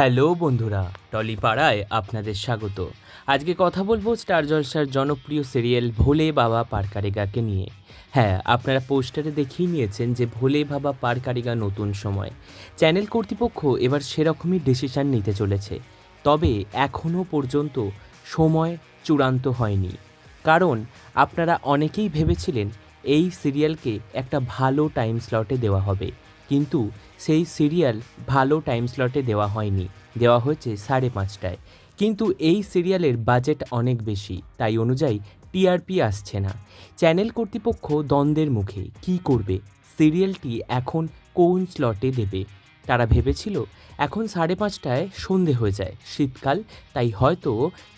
Hello বন্ধুরা, টলিপাড়ায় আপনাদের স্বাগত। আজকে কথা বলব স্টার জলসার জনপ্রিয় সিরিয়াল ভোলে বাবা পারকারিগাকে নিয়ে। হ্যাঁ আপনারা পোস্টারে দেখিয়ে নিয়েছেন যে ভোলে বাবা পারকারিগা নতুন সময়। চ্যানেল কর্তৃপক্ষ এবার সেরকমই ডিসিশন নিতে চলেছে। তবে এখনও পর্যন্ত সময় চূড়ান্ত হয়নি। কারণ আপনারা অনেকেই ভেবেছিলেন এই সিরিয়ালকে একটা ভালো টাইম স্লটে দেওয়া হবে। কিন্তু সেই সিরিয়াল ভালো টাইম স্লটে দেওয়া হয়নি। দেওয়া হয়েছে সাড়ে পাঁচটায়। কিন্তু এই সিরিয়ালের বাজেট অনেক বেশি, তাই অনুযায়ী টিআরপি আসছে না। চ্যানেল কর্তৃপক্ষ দ্বন্দ্বের মুখে, কি করবে? সিরিয়ালটি এখন কোন স্লটে দেবে? তারা ভেবেছিল এখন সাড়ে পাঁচটায় সন্ধে হয়ে যায়, শীতকাল, তাই হয়তো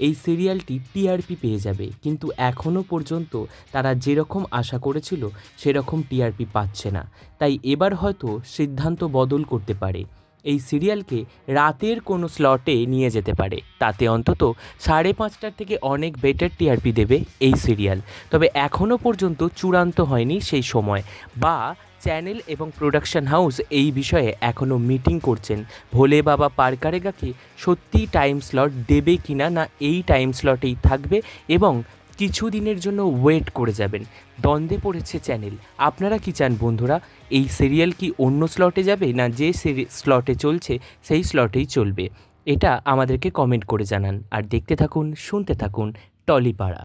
এই সিরিয়ালটি টিআরপি পেয়ে যাবে। কিন্তু এখনও পর্যন্ত তারা যেরকম আশা করেছিল, সেরকম টিআরপি পাচ্ছে না। তাই এবার হয়তো সিদ্ধান্ত বদল করতে পারে। এই সিরিয়ালকে রাতের কোনো স্লটে নিয়ে যেতে পারে। তাতে অন্তত সাড়ে পাঁচটার থেকে অনেক বেটার টিআরপি দেবে এই সিরিয়াল। তবে এখনও পর্যন্ত চূড়ান্ত হয়নি সেই সময়, বা চ্যানেল এবং প্রোডাকশন হাউস এই বিষয়ে এখনও মিটিং করছেন। ভোলে বাবা পারকারেগাকে সত্যি টাইম স্লট দেবে কিনা না এই টাইম স্লটেই থাকবে এবং কিছুদিনের জন্য ওয়েট করে যাবেন। দ্বন্দ্বে পড়েছে চ্যানেল। আপনারা কি চান বন্ধুরা, এই সিরিয়াল কি অন্য স্লটে যাবে, না যে স্লটে চলছে সেই স্লটেই চলবে? এটা আমাদেরকে কমেন্ট করে জানান। আর দেখতে থাকুন, শুনতে থাকুন টলিপাড়া।